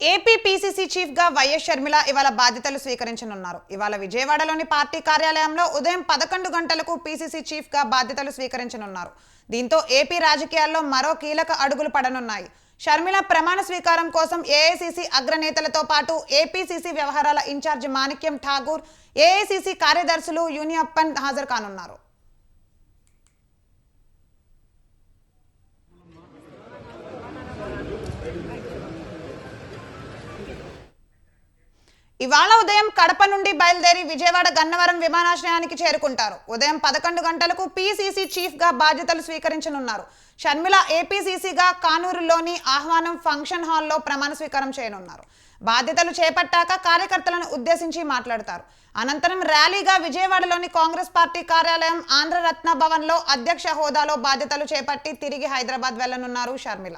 AP PCC చీఫ్గా YS Sharmila ఇవాళ బాధ్యతలు స్వీకరించనున్నారు. ఇవాళ విజయవాడలోని పార్టీ కార్యాలయంలో ఉదయం పదకొండు గంటలకు పీసీసీ చీఫ్గా బాధ్యతలు స్వీకరించనున్నారు. దీంతో ఏపీ రాజకీయాల్లో మరో కీలక అడుగులు పడనున్నాయి. షర్మిల ప్రమాణ స్వీకారం కోసం ఏఐసీసీ అగ్రనేతలతో పాటు ఏపీసీసీ వ్యవహారాల ఇన్ఛార్జ్ మాణిక్యం ఠాగూర్ ఏఐసీసీ కార్యదర్శులు యూనియప్పన్ హాజరు కానున్నారు. ఇవాళ ఉదయం కడప నుండి బయలుదేరి విజయవాడ గన్నవరం విమానాశ్రయానికి చేరుకుంటారు. ఉదయం పదకొండు గంటలకు పీసీసీ చీఫ్గా బాధ్యతలు స్వీకరించనున్నారు. షర్మిల ఏపీసీసీగా కానూరులోని ఆహ్వానం ఫంక్షన్ హాల్లో ప్రమాణ స్వీకారం చేయనున్నారు. బాధ్యతలు చేపట్టాక కార్యకర్తలను ఉద్దేశించి మాట్లాడతారు. అనంతరం ర్యాలీగా విజయవాడలోని కాంగ్రెస్ పార్టీ కార్యాలయం ఆంధ్రరత్న భవన్లో అధ్యక్ష హోదాలో బాధ్యతలు చేపట్టి తిరిగి హైదరాబాద్ వెళ్ళనున్నారు షర్మిల.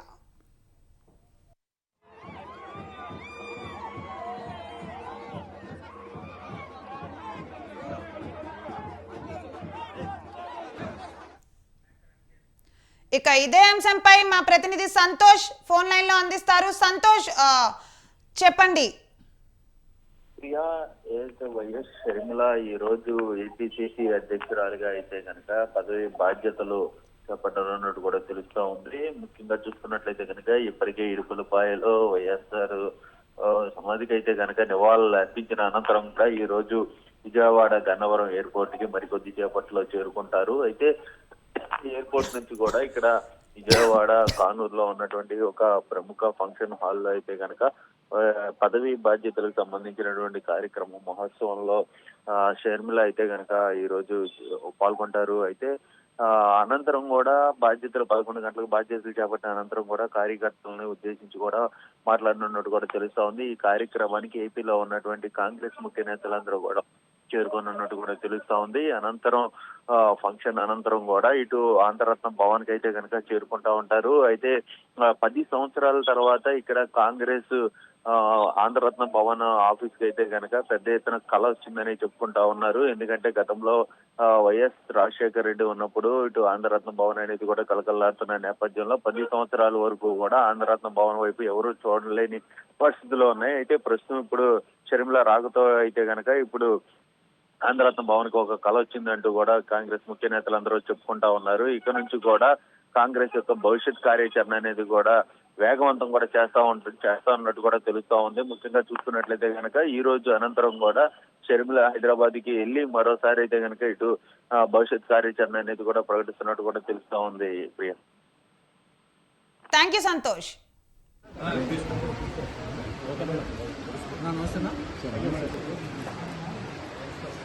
ఇక ఇదే అంశంపై మా ప్రతినిధి సంతోష్ ఫోన్ లైన్లో అందిస్తారు. సంతోష్ చెప్పండి. ప్రియా ఏదైతే వైఎస్ షర్మిల ఈ రోజు ఏపీసీసీ అధ్యక్షురాలుగా అయితే కనుక పదవి బాధ్యతలు చేపట్టనున్నట్టు కూడా తెలుస్తా ఉంది. ముఖ్యంగా చూసుకున్నట్లయితే కనుక ఇప్పటికే ఇరుకులపాయలో వైఎస్ఆర్ సమాధికి అయితే కనుక నివాళులు అర్పించిన అనంతరం కూడా ఈ రోజు విజయవాడ గన్నవరం ఎయిర్పోర్ట్కి మరికొద్ది చేపట్లో చేరుకుంటారు. అయితే ఎయిర్పోర్ట్ నుంచి కూడా ఇక్కడ విజయవాడ కానూరులో ఉన్నటువంటి ఒక ప్రముఖ ఫంక్షన్ హాల్లో అయితే కనుక పదవి బాధ్యతలకు సంబంధించినటువంటి కార్యక్రమం మహోత్సవంలో షర్మిల అయితే కనుక ఈ రోజు పాల్గొంటారు. అయితే అనంతరం కూడా బాధ్యతలు పదకొండు గంటలకు బాధ్యతలు చేపట్టిన అనంతరం కూడా కార్యకర్తలను ఉద్దేశించి కూడా మాట్లాడనున్నట్టు కూడా తెలుస్తా ఉంది. ఈ కార్యక్రమానికి ఏపీలో ఉన్నటువంటి కాంగ్రెస్ ముఖ్య నేతలందరూ కూడా చేరుకోనున్నట్టు కూడా తెలుస్తా ఉంది. అనంతరం ఆ, ఫంక్షన్ అనంతరం కూడా ఇటు ఆంధ్రరత్నం భవన్కి అయితే కనుక చేరుకుంటా ఉంటారు. అయితే పది సంవత్సరాల తర్వాత ఇక్కడ కాంగ్రెస్ ఆంధ్రరత్న భవన్ ఆఫీస్కి అయితే కనుక పెద్ద ఎత్తున కళ వచ్చిందని చెప్పుకుంటా ఉన్నారు. ఎందుకంటే గతంలో వైఎస్ రాజశేఖర రెడ్డి ఉన్నప్పుడు ఇటు ఆంధ్రరత్న భవన్ అనేది కూడా కలకల్లాడుతున్న నేపథ్యంలో పది సంవత్సరాల వరకు కూడా ఆంధ్రరత్న భవన్ వైపు ఎవరు చూడలేని పరిస్థితులు ఉన్నాయి. అయితే ప్రస్తుతం ఇప్పుడు షర్మిల రాకతో అయితే కనుక ఇప్పుడు ఆంధ్రరత్న భవన్కి ఒక కళ వచ్చిందంటూ కూడా కాంగ్రెస్ ముఖ్య నేతలందరూ చెప్పుకుంటా ఉన్నారు. ఇక నుంచి కూడా కాంగ్రెస్ యొక్క భవిష్యత్ కార్యాచరణ అనేది కూడా వేగవంతం కూడా చేస్తా ఉంటుంది చేస్తా ఉన్నట్టు కూడా తెలుస్తా ఉంది. ముఖ్యంగా చూసుకున్నట్లయితే కనుక ఈ రోజు అనంతరం కూడా షర్మిల హైదరాబాద్కి వెళ్ళి మరోసారి అయితే కనుక ఇటు భవిష్యత్ కార్యాచరణ అనేది కూడా ప్రకటిస్తున్నట్టు కూడా తెలుస్తా ఉంది ప్రియ. థ్యాంక్ యూ సంతోష్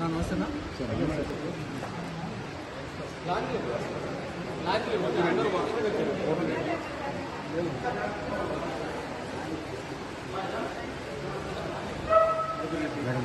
నమస్తేనా మేడం